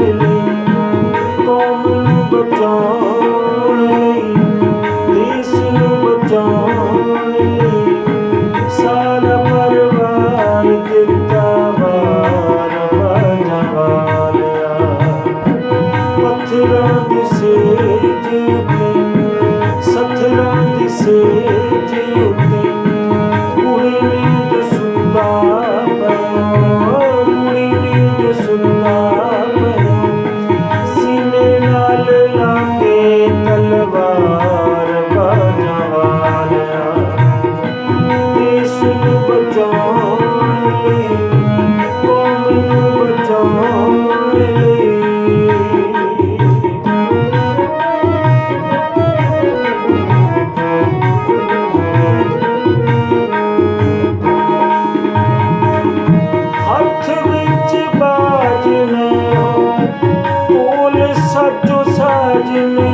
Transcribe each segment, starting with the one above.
ਲਈ ਕੌਮ ਨੂੰ ਬਚਾਉਣ ਲਈ ਦੇਸ਼ ਨੂੰ ਬਚਾਉਣ ਲਈ ਸਾਰਾ ਪਰਿਵਾਰ ਦਿੱਤਾ Thank you.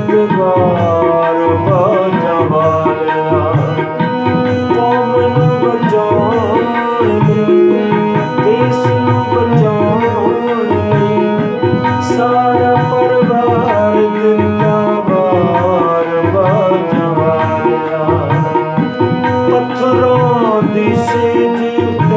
city